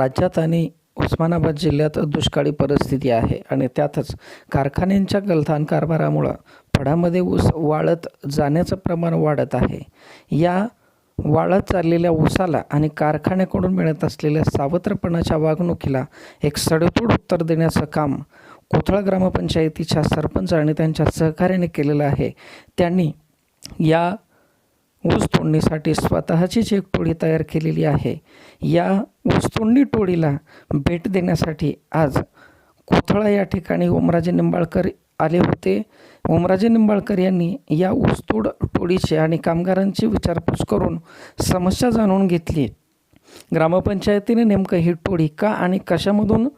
राज्यात आणि उस्मानाबाद जिल्ह्यात दुष्काळी परिस्थिती आहे आणि त्यातच कारखान्यांच्या गलथान कारभारामुळं फळामध्ये ऊस वाळत जाण्याचं प्रमाण वाढत आहे. या वाळत चाललेल्या ऊसाला आणि कारखान्याकडून मिळत असलेल्या सावत्रपणाच्या वागणुकीला एक सडेतोड उत्तर देण्याचं काम कोथळा ग्रामपंचायतीच्या सरपंच आणि त्यांच्या सहकार्याने केलेलं आहे. त्यांनी या ऊस तोडणीसाठी स्वतःचीच एक टोळी तयार केलेली आहे. या ऊस तोडणी टोळीला भेट देण्यासाठी आज कोथळा या ठिकाणी ओमराजे निंबाळकर आले होते. ओमराजे निंबाळकर यांनी या ऊसतोड टोळीची आणि कामगारांची विचारपूस करून समस्या जाणून घेतली. ग्रामपंचायतीने नेमकं ही टोळी का आणि कशामधून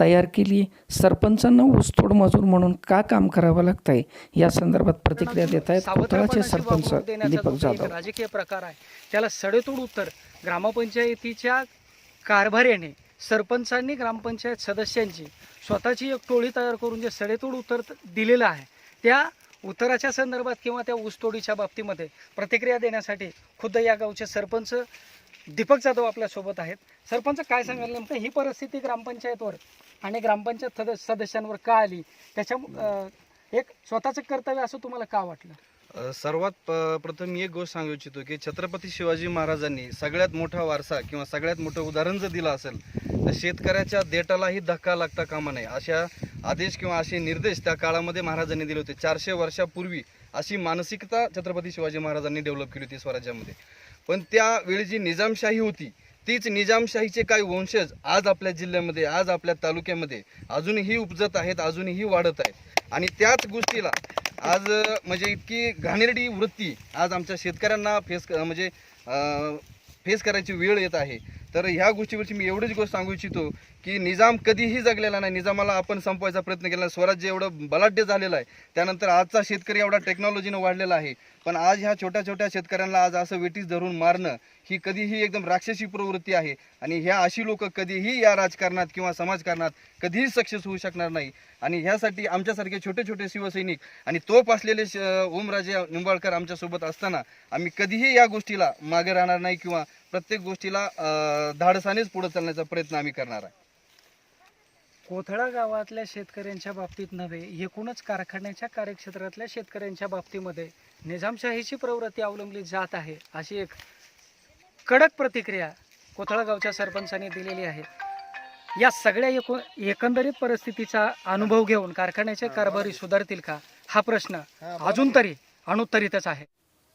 तयार केली. सरपंचांना ऊसतोड मजूर म्हणून का काम करावं लागतंय? या संदर्भात प्रतिक्रिया देत आहेत कोथळाचे सरपंच दीपक जाधव राजकीय प्रकार आहे त्याला सडेतोड उत्तर ग्रामपंचायतीच्या कारभार्याने सरपंचांनी ग्रामपंचायत सदस्यांची स्वतःची एक टोळी तयार करून जे सडेतोड उत्तर दिलेलं आहे त्या उत्तराच्या संदर्भात किंवा त्या ऊसतोडीच्या बाबतीमध्ये प्रतिक्रिया देण्यासाठी खुद्द या गावचे सरपंच दीपक जाधव आपल्यासोबत आहेत. सरपंच काय सांगायला नेमकं? ही परिस्थिती ग्रामपंचायतवर आणि ग्रामपंचायत सदस्य सदस्यांवर का आली? त्याच्या एक स्वतःचं कर्तव्य असं तुम्हाला का वाटलं? सर्वात प्रथम मी एक गोष्ट सांगू इच्छितो की छत्रपती शिवाजी महाराजांनी सगळ्यात मोठा वारसा किंवा सगळ्यात मोठं उदाहरण जर दिलं असेल तर शेतकऱ्याच्या देटालाही धक्का लागता कामा नये. अशा आदेश किंवा असे निर्देश त्या काळामध्ये महाराजांनी दिले होते. चारशे वर्षापूर्वी अशी मानसिकता छत्रपती शिवाजी महाराजांनी डेव्हलप केली होती स्वराज्यामध्ये. पण त्यावेळी जी निजामशाही होती तीच निजामशाहीचे काही वंशज आज आपल्या जिल्ह्यामध्ये आज आपल्या तालुक्यामध्ये अजूनही उपजत आहेत अजूनही वाढत आहेत. आणि त्याच गोष्टीला आज म्हणजे इतकी घाणेरडी वृत्ती आज आमच्या शेतकऱ्यांना फेस क- म्हणजे फेस करायची वेळ येत आहे. तर ह्या गोष्टीवरची मी एवढीच गोष्ट सांगू इच्छितो की निजाम कधीही जगलेला नाही. निजामाला आपण संपवायचा प्रयत्न केला स्वराज्य एवढं बलाढ्य झालेलं आहे. त्यानंतर आजचा शेतकरी एवढा टेक्नॉलॉजीनं वाढलेला आहे. पण आज ह्या छोट्या छोट्या शेतकऱ्यांना आज असं वेटीस धरून मारणं ही कधीही एकदम राक्षसी प्रवृत्ती आहे. आणि ह्या अशी लोक कधीही या राजकारणात किंवा समाजकारणात कधीही सक्सेस होऊ शकणार नाही. आणि ह्यासाठी आमच्यासारखे छोटे छोटे शिवसैनिक आणि तोप असलेले ओमराजे निंबाळकर आमच्यासोबत असताना आम्ही कधीही या गोष्टीला मागे राहणार नाही किंवा प्रत्येक गोष्टीला धाडसानेच पुढे चालण्याचा प्रयत्न आम्ही करणार आहे. कोथळा गावातल्या शेतकऱ्यांच्या बाबतीत नव्हे एकूणच कारखान्याच्या कार्यक्षेत्रातल्या शेतकऱ्यांच्या बाबतीमध्ये निजामशाहीची प्रवृत्ती अवलंबली जात आहे अशी एक कडक प्रतिक्रिया कोथळा गावच्या सरपंचांनी दिलेली आहे. या सगळ्या एकू एकंदरीत परिस्थितीचा अनुभव घेऊन कारखान्याचे कारभारी सुधारतील का? हा प्रश्न अजून तरी अनुत्तरितच आहे.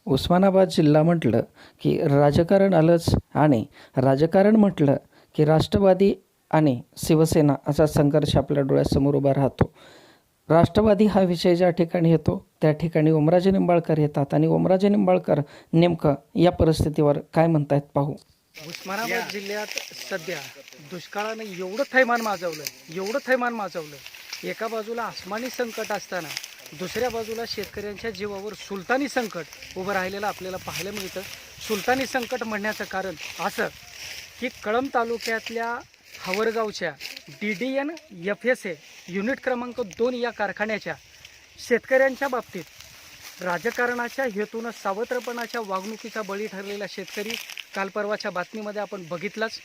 उस्मानाबाद जिल्हा म्हटलं की राजकारण आलंच आणि राजकारण म्हटलं की राष्ट्रवादी आणि शिवसेना असा संघर्ष आपल्या डोळ्यासमोर उभा राहतो. राष्ट्रवादी हा विषय ज्या ठिकाणी येतो त्या ठिकाणी ओमराजे निंबाळकर येतात. आणि ओमराजे निंबाळकर नेमकं या परिस्थितीवर काय म्हणतायत पाहू. उस्मानाबाद जिल्ह्यात सध्या दुष्काळानं एवढं थैमान माजवलं एवढं थैमान माजवलं. एका बाजूला आसमानी संकट असताना दुसऱ्या बाजूला शेतकऱ्यांच्या जीवावर सुलतानी संकट उभं राहिलेलं आपल्याला पाहायला मिळतं. सुलतानी संकट म्हणण्याचं कारण असं की कळंब तालुक्यातल्या हवरगावच्या D D N F S A unit क्रमांक दोन या कारखान्याच्या शेतकऱ्यांच्या बाबतीत राजकारणाच्या हेतूनं सावत्रपणाच्या वागणुकीचा बळी ठरलेला शेतकरी काल परवाच्या बातमीमध्ये आपण बघितलाच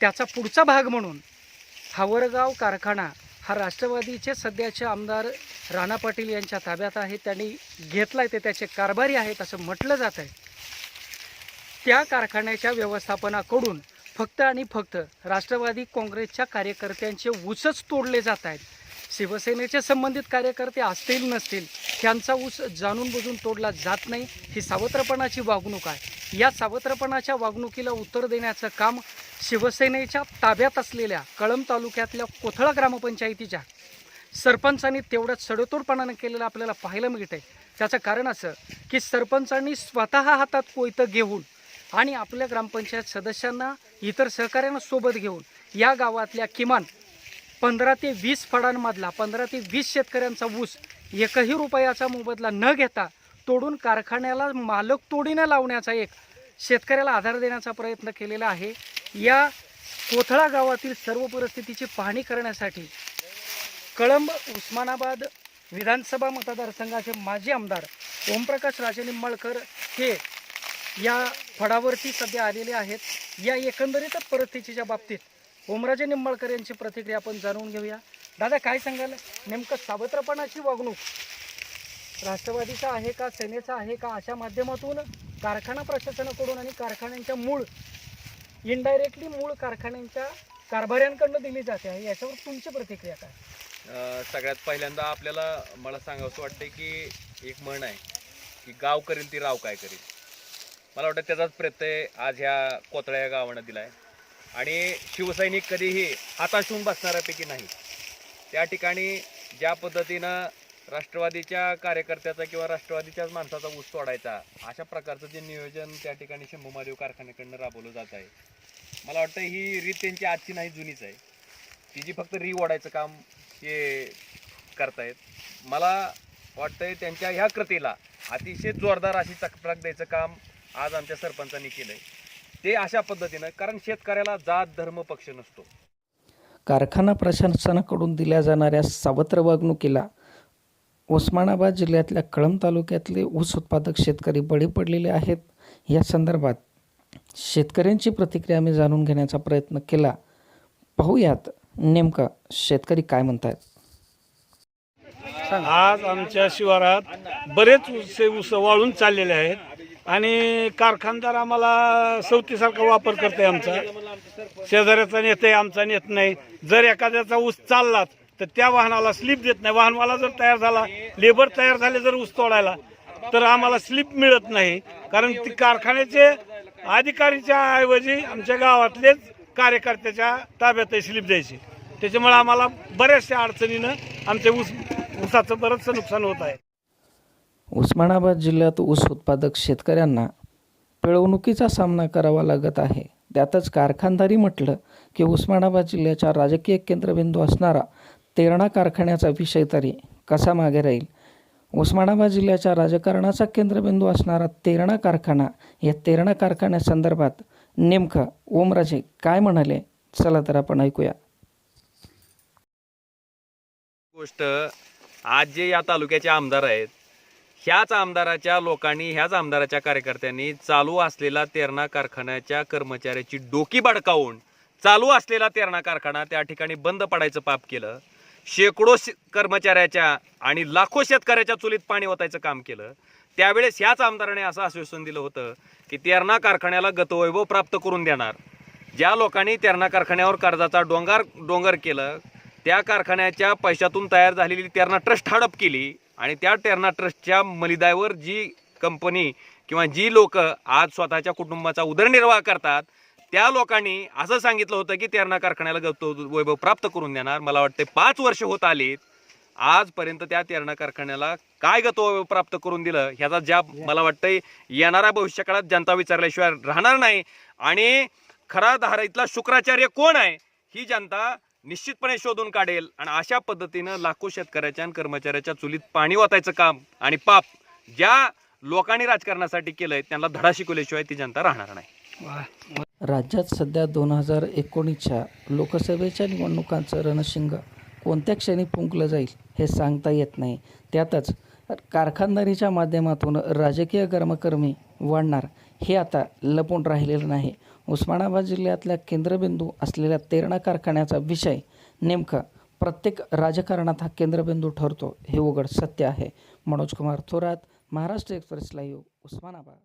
त्याचा पुढचा भाग म्हणून हावरगाव कारखाना हा राष्ट्रवादीचे सध्याचे आमदार राणा पाटील यांच्या ताब्यात आहे त्यांनी घेतलाय ते त्याचे कारभारी आहेत असं म्हटलं जात आहे. त्या कारखान्याच्या व्यवस्थापनाकडून फक्त आणि फक्त राष्ट्रवादी काँग्रेसच्या कार्यकर्त्यांचे ऊसच तोडले जात आहेत. शिवसेनेचे संबंधित कार्यकर्ते असतील नसतील त्यांचा ऊस जाणून बुजून तोडला जात नाही ही सावत्रपणाची वागणूक आहे. या सावत्रपणाच्या वागणुकीला उत्तर देण्याचं काम शिवसेनेच्या ताब्यात असलेल्या कळंब तालुक्यातल्या कोथळा ग्रामपंचायतीच्या सरपंचांनी तेवढ्याच सडतोडपणानं केलेलं आपल्याला पाहायला मिळतंय. त्याचं कारण असं की सरपंचांनी स्वतः हातात कोयतं घेऊन आणि आपल्या ग्रामपंचायत सदस्यांना इतर सहकाऱ्यांना सोबत घेऊन या गावातल्या किमान पंधरा ते वीस फळांमधला पंधरा ते वीस शेतकऱ्यांचा ऊस एकही रुपयाचा मोबदला न घेता तोडून कारखान्याला मालक तोडीने लावण्याचा एक शेतकऱ्याला आधार देण्याचा प्रयत्न केलेला आहे. या कोथळा गावातील सर्व परिस्थितीची पाहणी करण्यासाठी कळंब उस्मानाबाद विधानसभा मतदारसंघाचे माजी आमदार ओमप्रकाश राजे निंबाळकर हे या फळावरती सध्या आलेले आहेत. या एकंदरीतच परिस्थितीच्या बाबतीत ओमराजे निंबाळकर यांची प्रतिक्रिया आपण जाणून घेऊया. दादा काय सांगाल? नेमकं सावत्रपणाची वागणूक राष्ट्रवादीचा आहे का सेनेचा आहे का अशा माध्यमातून कारखाना प्रशासनाकडून आणि कारखान्यांच्या मूळ इनडायरेक्टली मूळ कारखान्यांच्या कारभाऱ्यांकडनं दिली जाते आहे. याच्यावर तुमची प्रतिक्रिया काय? सगळ्यात पहिल्यांदा आपल्याला मला सांगावंसं वाटतं की एक म्हण आहे की गाव करेल ती राव काय करील मला वाटतं त्याचाच प्रत्यय आज ह्या कोतळ्या या गावानं दिला आहे आणि शिवसैनिक कधीही हाताश होऊन बसणाऱ्यापैकी नाही. त्या ठिकाणी ज्या पद्धतीनं राष्ट्रवादीच्या कार्यकर्त्याचा किंवा राष्ट्रवादीच्याच माणसाचा ऊस तोडायचा अशा प्रकारचं जे नियोजन त्या ठिकाणी शंभू महादेव कारखान्याकडनं राबवलं जात आहे. मला वाटतं ही रीत त्यांची आजची नाही जुनीच आहे. ती जी फक्त री ओढायचं काम हे करतायत. मला वाटतंय त्यांच्या ह्या कृतीला अतिशय जोरदार अशी चकप्राक द्यायचं काम आज आमच्या सरपंचांनी केलंय. ते अशा पद्धतीनं कारण शेतकऱ्याला जात धर्म पक्ष नसतो. कारखाना प्रशासनाकडून दिल्या जाणाऱ्या सावत्र वागणुकीला उस्मानाबाद जिल्ह्यातल्या कळंब तालुक्यातले ऊस उत्पादक शेतकरी बळी पडलेले आहेत. या संदर्भात शेतकऱ्यांची प्रतिक्रिया मी जाणून घेण्याचा प्रयत्न केला. पाहूयात नेमकं शेतकरी काय म्हणतात आज आमच्या शिवारात बरेच ऊस ऊस वाळून चाललेले आहेत आणि कारखानदार आम्हाला सवतीसारखा वापर करते आमचा. शेजाऱ्याचा नेते आमचा नेत नाही. जर एखाद्याचा ऊस चाललाच तर त्या वाहनाला स्लिप देत नाही. वाहनवाला जर तयार झाला लेबर तयार झाले जर ऊस तोडायला तर आम्हाला स्लिप मिळत नाही. कारण ती कारखान्याचे अधिकारीच्या ऐवजी आमच्या गावातलेच कार्यकर्त्याच्या ताब्यात स्लिप द्यायची. त्याच्यामुळे आम्हाला बऱ्याचशा अडचणीनं आमचे ऊस ऊसाचं बरंचसं नुकसान होत आहे. उस्मानाबाद जिल्ह्यात ऊस उत्पादक शेतकऱ्यांना पिळवणुकीचा सामना करावा लागत आहे. त्यातच कारखानदारी म्हटलं की उस्मानाबाद जिल्ह्याचा राजकीय केंद्रबिंदू असणारा तेरणा कारखान्याचा विषय तरी कसा मागे राहील? उस्मानाबाद जिल्ह्याच्या राजकारणाचा केंद्रबिंदू असणारा तेरणा कारखाना या तेरणा कारखान्यासंदर्भात नेमकं ओमराजे काय म्हणाले? चला तर आपण ऐकूया. गोष्ट आज जे या तालुक्याचे आमदार आहेत ह्याच आमदाराच्या लोकांनी ह्याच आमदाराच्या कार्यकर्त्यांनी चालू असलेला तेरणा कारखान्याच्या कर्मचाऱ्याची डोकी भडकावून चालू असलेला तेरणा कारखाना त्या ठिकाणी बंद पडायचं पाप केलं. शेकडो कर्मचाऱ्याच्या आणि लाखो शेतकऱ्याच्या चुलीत पाणी ओतायचं काम केलं. त्यावेळेस ह्याच आमदाराने असं आश्वासन दिलं होतं की तेरणा कारखान्याला गतवैभव प्राप्त करून देणार. ज्या लोकांनी तेरणा कारखान्यावर कर्जाचा डोंगर डोंगर केलं त्या कारखान्याच्या पैशातून तयार झालेली तेरणा ट्रस्ट हडप केली आणि त्या तेरणा ट्रस्टच्या मलिदायवर जी कंपनी किंवा जी लोक आज स्वतःच्या कुटुंबाचा उदरनिर्वाह करतात त्या लोकांनी असं सांगितलं होतं की तेरणा कारखान्याला गत वैभव प्राप्त करून देणार. मला वाटते पाच वर्ष होत आलीत. आजपर्यंत त्या तेरणा कारखान्याला काय गतवैभव प्राप्त करून दिलं? ह्याचा ज्या मला वाटतंय येणाऱ्या भविष्यकाळात जनता विचारल्याशिवाय राहणार नाही. आणि खरा धाराईतला शुक्राचार्य कोण आहे? ही जनता निश्चितपणे शोधून काढेल. आणि अशा पद्धतीनं लाखो शेतकऱ्याच्या आणि कर्मचाऱ्याच्या चुलीत पाणी वाचायचं काम आणि पाप ज्या लोकांनी राजकारणासाठी केलंय त्यांना धडा शिकवल्याशिवाय ती जनता राहणार नाही. राज्यात सध्या दोन हजार एकोणीसच्या लोकसभेच्या निवडणुकांचं रणशिंग कोणत्या क्षणी फुंकलं जाईल हे सांगता येत नाही. त्यातच कारखानदारीच्या माध्यमातून राजकीय कर्मकर्मी वाढणार हे आता लपून राहिलेलं नाही. उस्मानाबाद जिल्ह्यातल्या केंद्रबिंदू असलेल्या तेरणा कारखान्याचा विषय नेमका प्रत्येक राजकारणात हा केंद्रबिंदू ठरतो हे उघड सत्य आहे. Manoj Kumar Thorat Maharashtra express live Osmanabad.